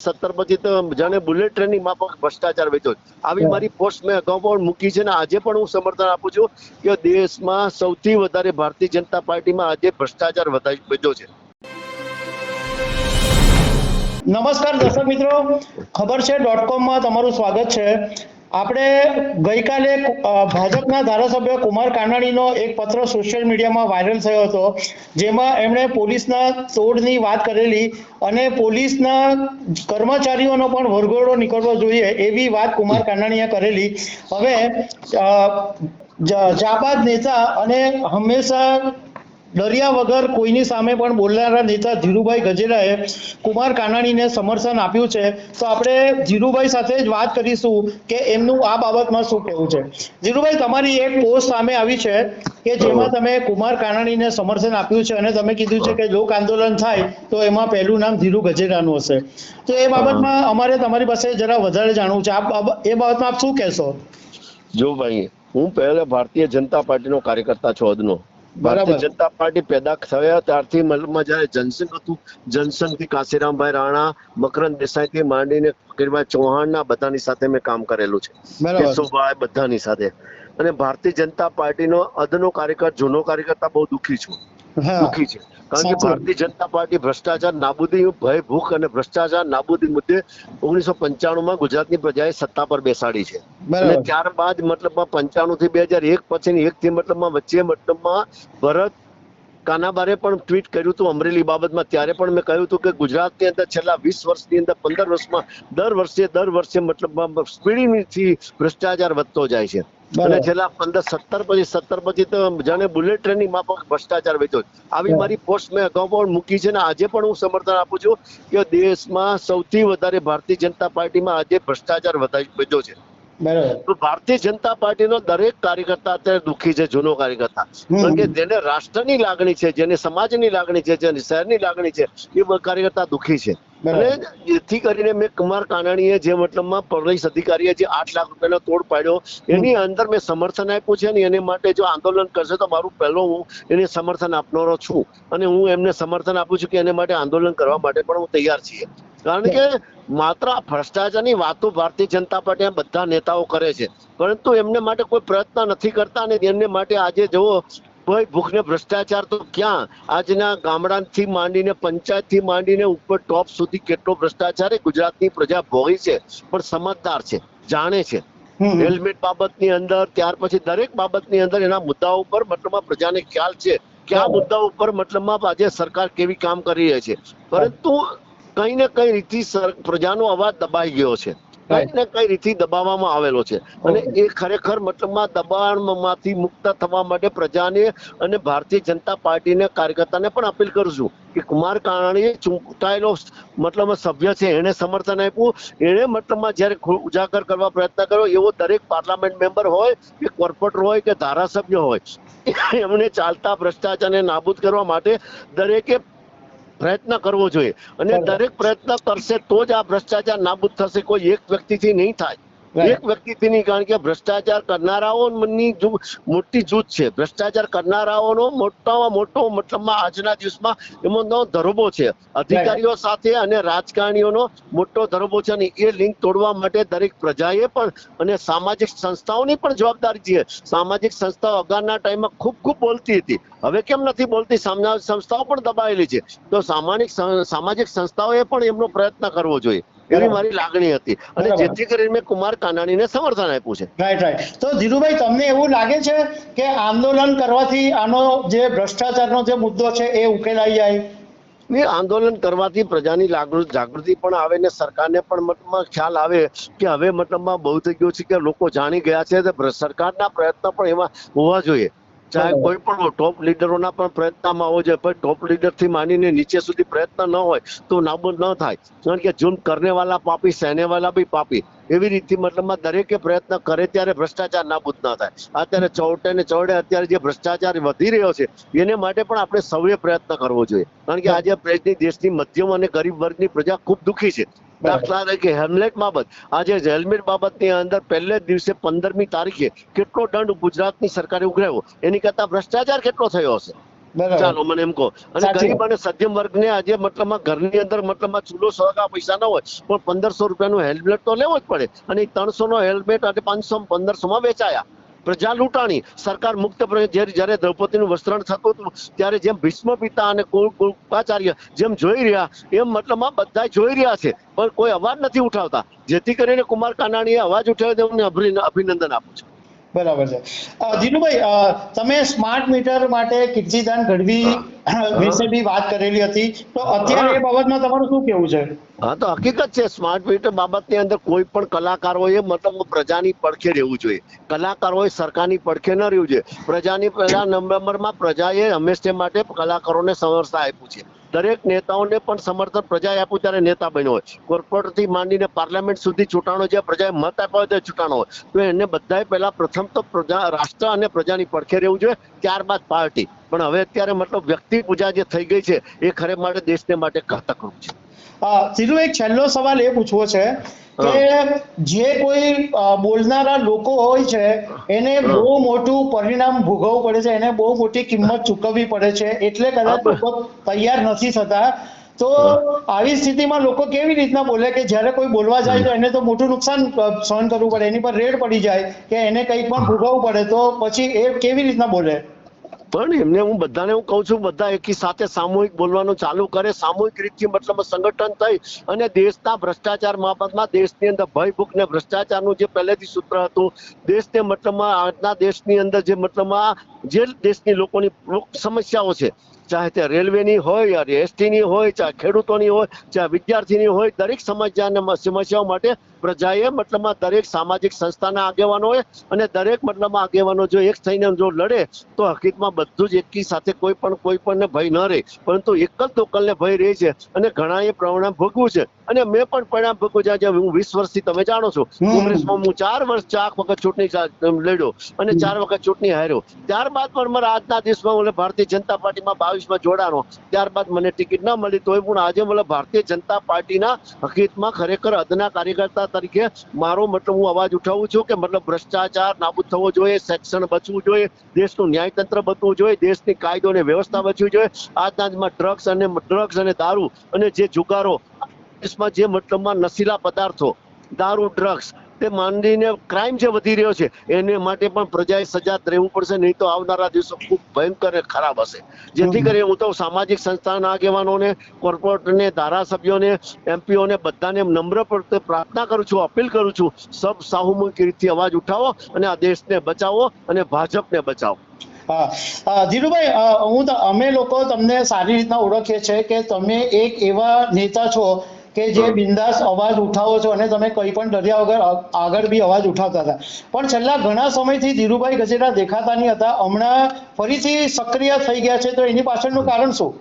સત્તર પછી તો જાણે બુલેટ ટ્રેનની માફક ભ્રષ્ટાચાર વેચો આવી મારી પોસ્ટ મેં અગાઉ પણ મૂકી છે ને આજે પણ હું સમર્થન આપું છું કે દેશમાં સૌથી વધારે ભારતીય જનતા પાર્ટીમાં આજે ભ્રષ્ટાચાર વધારે છે. નમસ્કાર દર્શક મિત્રો. ખબર છે ડોટ કોમમાં તમારું સ્વાગત છે. આપણે ગઈકાલે ભાજપના ધારાસભ્ય કુમાર કાનાણીનો એક પત્ર સોશિયલ મીડિયામાં વાયરલ થયો હતો, જેમાં એમણે પોલીસના તોડની વાત કરેલી અને પોલીસના કર્મચારીઓનો પણ વરઘોડો નીકળવો જોઈએ એવી વાત કુમાર કાનાણીએ કરેલી. હવે જાપાદ નેતા અને હંમેશા ડર્યા વગર કોઈની સામે પણ બોલનારા નેતા ધીરુભાઈ ગજેરાએ કુમાર કાનાણીને સમર્થન આપ્યું છે. તો આપણે ધીરુભાઈ સાથે જ વાત કરીશું કે એમનું આ બાબતમાં શું કહેવું છે. ધીરુભાઈ તમારી એક પોસ્ટ સામે આવી છે કે જેમાં તમે કુમાર કાનાણીને સમર્થન આપ્યું છે અને તમે કીધું છે કે લોક આંદોલન થાય તો એમાં પહેલું નામ ધીરુ ગજેરાનું હશે. તો એ બાબતમાં અમારે તમારી પાસે જરા વધારે જાણવું છે. આપ એ બાબતમાં આપ શું કહેશો? જો ભાઈ હું પહેલા ભારતીય જનતા પાર્ટીનો કાર્યકર્તા છું અદનો. ભારતીય જનતા પાર્ટી પેદા થયા ત્યારથી મતલબમાં જ્યારે જનસંઘ હતું. જનસંઘથી કાશીરામભાઈ રાણા મકરંદ દેસાઈથી માંડીને ફકીરભાઈ ચૌહાણના બધાની સાથે મેં કામ કરેલું છે. બરાબર. કેશુભાઈ બધાની સાથે. અને ભારતીય જનતા પાર્ટીનો અદનો કાર્યકર જૂનો કાર્યકર્તા બહુ દુઃખી છું. દુઃખી છે. કારણ કે ભારતીય જનતા પાર્ટી ભ્રષ્ટાચાર નાબૂદી ભય ભૂખ અને ભ્રષ્ટાચાર નાબૂદી મુદ્દે ઓગણીસો પંચાણું માં ગુજરાતની પ્રજાએ સત્તા પર બેસાડી છે. અને ત્યારબાદ મતલબમાં પંચાણું થી બે હજાર એક પછી એક થી મતલબમાં વચ્ચે મતલબમાં ભરત કાનાબારે પણ ટ્વીટ કર્યું હતું અમરેલી બાબતમાં. ત્યારે પણ મેં કહ્યું હતું કે ગુજરાતની અંદર છેલ્લા વીસ વર્ષની અંદર પંદર વર્ષમાં દર વર્ષે દર વર્ષે મતલબ સ્પીડીથી ભ્રષ્ટાચાર વધતો જાય છે. અને. છેલ્લા પંદર સત્તર પછી સત્તર પછી તો જાણે બુલેટ ટ્રેનની માફક ભ્રષ્ટાચાર વેચો આવી મારી પોસ્ટ મેં અગાઉ પણ મૂકી છે ને આજે પણ હું સમર્થન આપું છું કે દેશમાં સૌથી વધારે ભારતીય જનતા પાર્ટીમાં આજે ભ્રષ્ટાચાર વધારી વેચ્યો છે. તો ભારતીય જનતા પાર્ટીનો દરેક કાર્યકર્તા અત્યારે દુઃખી છે જૂનો કાર્યકર્તા. કારણ કે જેને રાષ્ટ્રની લાગણી છે જેને સમાજની લાગણી છે જેને શહેરની લાગણી છે એ કાર્યકર્તા દુઃખી છે. અને જેથી કરીને મેં કુમાર કાનાણીએ જે મતલબમાં પ્રદેશ અધિકારીએ જે આઠ લાખ રૂપિયાનો તોડ પાડ્યો એની અંદર મેં સમર્થન આપ્યું છે ને એને માટે જો આંદોલન કરશે તો મારું પહેલો હું એને સમર્થન આપનારો છું. અને હું એમને સમર્થન આપું છું કે એને માટે આંદોલન કરવા માટે પણ હું તૈયાર છીએ. કારણ કે માત્ર ભ્રષ્ટાચારની વાતો ભારતીય જનતા પાર્ટી બધા નેતાઓ કરે છે. પરંતુ એમને માટે કોઈ પ્રયત્ન નથી કરતા અને એમને માટે આજે જુઓ કોઈ ભૂખ ને ભ્રષ્ટાચાર તો ક્યાં? આજના ગામડાથી માંડીને પંચાયતથી માંડીને ઉપર ટોપ સુધી કેટલો ભ્રષ્ટાચાર એ ગુજરાતની પ્રજા ભોગી છે પણ સમજદાર છે જાણે છે. હેલ્મેટ બાબતની અંદર ત્યાર પછી દરેક બાબતની અંદર એના મુદ્દાઓ ઉપર મતલબમાં પ્રજાને ખ્યાલ છે કે આ મુદ્દાઓ ઉપર મતલબમાં આજે સરકાર કેવી કામ કરી રહી છે. પરંતુ કઈ ને કઈ રીતથી પ્રજાનો અવાજ દબાઈ ગયો છે. કઈ ને કઈ રીતે દબાવવામાં આવેલો છે. અને એ ખરેખર મતલબમાં દબાણમાંથી મુક્ત થવા માટે પ્રજાને અને ભારતીય જનતા પાર્ટીને કાર્યકર્તાને પણ અપીલ કરું છું કે કુમાર કાનાણીએ ચૂંટાયેલો મતલબ સભ્ય છે એને સમર્થન આપ્યું. એને મતલબમાં જ્યારે ઉજાગર કરવા પ્રયત્ન કર્યો એવો દરેક પાર્લામેન્ટ મેમ્બર હોય કે કોર્પોરેટર હોય કે ધારાસભ્ય હોય એમને ચાલતા ભ્રષ્ટાચારને નાબૂદ કરવા માટે દરેકે પ્રયત્ન કરવો જોઈએ. અને દરેક પ્રયત્ન કરશે તો જ આ ભ્રષ્ટાચાર નાબૂદ થશે. કોઈ એક વ્યક્તિથી નહીં થાય. એક વ્યક્તિથી નહીં કારણ કે ભ્રષ્ટાચાર કરનારાઓની મોટી જૂથ છે. ભ્રષ્ટાચાર કરનારાઓનો મોટામાં મોટો મતલબમાં આજના દિવસમાં એમનો ધરોબો છે. અધિકારીઓ સાથે અને રાજકારણીઓનો મોટો ધરોબો છે અને એ લિંક તોડવા માટે દરેક પ્રજાએ પણ અને સામાજિક સંસ્થાઓની પણ જવાબદારી છે. સામાજિક સંસ્થાઓ અગાઉના ટાઈમમાં ખૂબ ખૂબ બોલતી હતી. હવે કેમ નથી બોલતી? સામાજિક સંસ્થાઓ પણ દબાયેલી છે. તો સામાજિક સામાજિક સંસ્થાઓએ પણ એમનો પ્રયત્ન કરવો જોઈએ. એવી મારી લાગણી હતી. અને જેથી કરીને મેં કુમાર કાનાણીને સમર્થન આપ્યું છે. Right right. તો ધીરુભાઈ તમને એવું લાગે છે કે આંદોલન કરવાથી આનો જે ભ્રષ્ટાચારનો જે મુદ્દો છે એ ઉકેલાઈ જાય? એ આંદોલન કરવાથી પ્રજાની જાગૃતિ પણ આવે ને સરકારને પણ મતલબમાં ખ્યાલ આવે કે હવે મતલબમાં બહુ થઈ ગયું છે કે લોકો જાણી ગયા છે સરકારના પ્રયત્ન પણ એમાં હોવા જોઈએ. ચાહે કોઈ પણ ટોપ લીડરોના પણ પ્રયત્નમાં હોવો જોઈએ પણ ટોપ લીડરથી માંડીને નીચે સુધી પ્રયત્ન ન હોય તો નાબૂદ ન થાય. કારણ કે જુમ કરને વાલા પાપી સહેને વાલા બી પાપી. એવી રીતે મતલબમાં દરેકે પ્રયત્ન કરે ત્યારે ભ્રષ્ટાચાર નાબૂદ ન થાય. અત્યારે ચૌટે ને ચૌડે અત્યારે જે ભ્રષ્ટાચાર વધી રહ્યો છે એને માટે પણ આપણે સૌએ પ્રયત્ન કરવો જોઈએ. કારણ કે આજે દેશની મધ્યમ અને ગરીબ વર્ગની પ્રજા ખૂબ દુઃખી છે. દાખલા તરીકે હેલ્મેટ બાબત આજે હેલ્મેટ બાબતની અંદર પહેલે જ દિવસે પંદરમી તારીખે કેટલો દંડ ગુજરાતની સરકારે ઉઘરાવ્યો? એની કરતા ભ્રષ્ટાચાર કેટલો થયો હશે? ચાલો મને એમ કહો. અને ગરીબ અને સધ્યમ વર્ગને આજે મતલબમાં ઘરની અંદર મતલબમાં ચૂલો સળગા પૈસા ન હોય પણ પંદરસો રૂપિયાનું હેલ્મેટ તો લેવો જ પડે. અને ત્રણસો નો હેલ્મેટ અને પાંચસો પંદરસો માં વેચાયા. પ્રજા લૂંટાણી, સરકાર મુક્ત જ્યારે દ્રૌપદીનું વસ્ત્રણ થતું હતું, ત્યારે જેમ ભીષ્મ પિતા અને કૃપાચાર્ય જેમ જોઈ રહ્યા, એમ મતલબમાં બધા જોઈ રહ્યા છે, પણ કોઈ અવાજ નથી ઉઠાવતા. જેથી કરીને કુમાર કાનાણીએ અવાજ ઉઠાવ્યો તેમને અભિન- અભિનંદન આપું છું. બરાબર છે. ધીરુભાઈ તમે સ્માર્ટ મીટર માટે કિર્તીદાન ગઢવી વિશે બી વાત કરેલી હતી. તો અત્યારે એ બાબતમાં તમારું શું કેવું છે? હા તો હકીકત છે સ્માર્ટ મીટર બાબતની અંદર કોઈ પણ કલાકારોએ મતલબ પ્રજાની પડખે રહેવું જોઈએ. કલાકારોએ સરકારની પડખે ન રહેવું જોઈએ. પ્રજાની પ્રજા નંબરમાં પ્રજાએ હંમેશા માટે કલાકારોને સમર્થન આપ્યું છે. દરેક નેતાઓને પણ સમર્થન પ્રજાએ આપ્યું ત્યારે નેતા બન્યો હોય કોર્પોરેટથી માંડીને પાર્લામેન્ટ સુધી ચૂંટાણો જે પ્રજાએ મત આપ્યો હોય તે ચૂંટાણો હોય તો એને બધાએ પહેલા પ્રથમ તો પ્રજા, રાષ્ટ્ર અને પ્રજાની પડખે રહેવું જોઈએ, ત્યારબાદ પાર્ટી. પણ હવે અત્યારે મતલબ વ્યક્તિ પૂજા જે થઈ ગઈ છે, એ ખરે માટે દેશને માટે ઘાતક છે. અ, એક છેલ્લો સવાલ એ પૂછવો છે કે જે કોઈ બોલનારા લોકો હોય છે એને બહુ મોટું પરિણામ ભોગવવું પડે છે એને બહુ મોટી કિંમત ચૂકવવી પડે છે એટલે કદાચ લોકો તૈયાર નથી થતા. તો આવી સ્થિતિમાં લોકો કેવી રીતના બોલે કે જ્યારે કોઈ બોલવા જાય તો એને તો મોટું નુકસાન સહન કરવું પડે એની પર રેડ પડી જાય કે એને કંઈક પણ ભોગવવું પડે તો પછી એ કેવી રીતના બોલે? પણ એમને હું બધાને હું કહું છું, બધા એકી સાથે સામૂહિક બોલવાનું ચાલુ કરે. સામૂહિક રીતથી મતલબ સંગઠન થઈ અને દેશના ભ્રષ્ટાચાર માફતમાં દેશની અંદર ભય, ભૂખ ને ભ્રષ્ટાચારનું જે પહેલેથી સૂત્ર હતું, દેશને મતલબમાં આજના દેશની અંદર જે મતલબમાં જે દેશની લોકોની સમસ્યાઓ છે ચાહે તે રેલવેની હોય યા એસટીની હોય, ચાહે ખેડૂતોની હોય, ચાહે વિદ્યાર્થીની હોય, દરેક સમસ્યાને સમસ્યાઓ માટે પ્રજાએ મતલબમાં દરેક સામાજિક સંસ્થાના આગેવાનોએ અને દરેક મતલબમાં આગેવાનો જો એક થઈને જો લડે, તો હકીકતમાં બધું જ એકી સાથે કોઈ પણ, કોઈ પણને ભય ન રહે. પરંતુ એક જ લોકલને ભય રહે છે અને ઘણાએ પરિણામ ભોગવું છે. અને મેં પણ પરિણામ ભોગવું છે. હું વીસ વર્ષથી તમે જાણો છો. કોંગ્રેસમાં હું ચાર વર્ષ ચાર વખત ચૂંટણી લડ્યો અને ચાર વખત ચૂંટણી હાર્યો. ત્યારબાદ પણ મારા આજના દિવસમાં મને ભારતીય જનતા પાર્ટીમાં બાવીસમાં જોડાણો. ત્યારબાદ મને ટિકિટ ન મળી તોય પણ આજે મને ભારતીય જનતા પાર્ટીના હકીકતમાં ખરેખર અદના કાર્યકર્તા તરીકે મારો મતલબ હું અવાજ ઉઠાવું છું કે મતલબ ભ્રષ્ટાચાર નાબૂદ થવો જોઈએ શિક્ષણ બચવું જોઈએ દેશનું ન્યાયતંત્ર બચવું જોઈએ દેશની કાયદો અને વ્યવસ્થા બચવી જોઈએ. આજના દિવસમાં ડ્રગ્સ અને ડ્રગ્સ અને દારૂ અને જે જુગારો દેશમાં જે મતલબમાં નશીલા પદાર્થો દારૂ ડ્રગ્સ તે માંડીને ક્રાઇમ જે વધી રહ્યો છે એને માટે પણ પ્રજાએ સજાગ રહેવું પડશે નહીં તો આવનારા દિવસો ખૂબ ભયંકર ખરાબ હશે. જેથી કરી હું તો સામાજિક સંસ્થાના આગેવાનોને કોર્પોરેટરને ધારાસભ્યોને એમપીઓને બધાને નમ્ર પર પ્રાર્થના કરું છું અપીલ કરું છું સબ સામૂહિક રીતથી અવાજ ઉઠાવો અને આ દેશને બચાવો અને ભાજપને બચાવો. હા. ધીરુભાઈ હું અમે લોકો તમને સારી રીતના ઓળખીએ છીએ કે તમે એક એવા નેતા છો કે જે બિંદાસ અવાજ ઉઠાવો છો અને તમે કંઈ પણ ડર્યા વગર આગળ બી અવાજ ઉઠાવતા હતા. પણ છેલ્લા ઘણા સમયથી ધીરુભાઈ ગજેરા દેખાતા નહીં હતા. હમણાં ફરીથી સક્રિય થઈ ગયા છે. તો એની પાછળનું કારણ શું?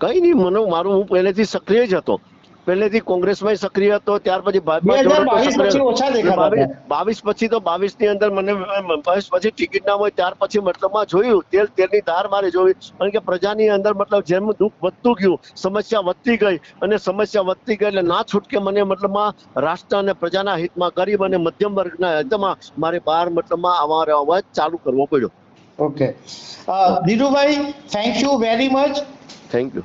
કઈ નહીં મને મારું હું પહેલેથી સક્રિય જ હતો. પહેલેથી કોંગ્રેસમાં સક્રિય હતો ત્યાર પછી ભાજપમાં 2022 જોડાયો તો સક્રિય પછી ઓછા દેખાતા હતા. બાવીસ- બાવીસ પછી તો બાવીસની અંદર મને બાવીસ પછી ટિકિટ ના હોય ત્યાર પછી મતલબમાં જોયું તેલ તેલની ધાર મારે જોવી. કારણ કે પ્રજાની અંદર મતલબ જેમ દુઃખ વધતું ગયું સમસ્યા વધતી ગઈ અને સમસ્યા વધતી ગઈ એટલે ના છૂટકે મને મતલબમાં રાષ્ટ્ર અને પ્રજાના હિતમાં ગરીબ અને મધ્યમ વર્ગના હિતમાં મારે બહાર મતલબમાં અમારો અવાજ ચાલુ કરવો પડ્યો. Okay. Dhirubhai thank you very much thank you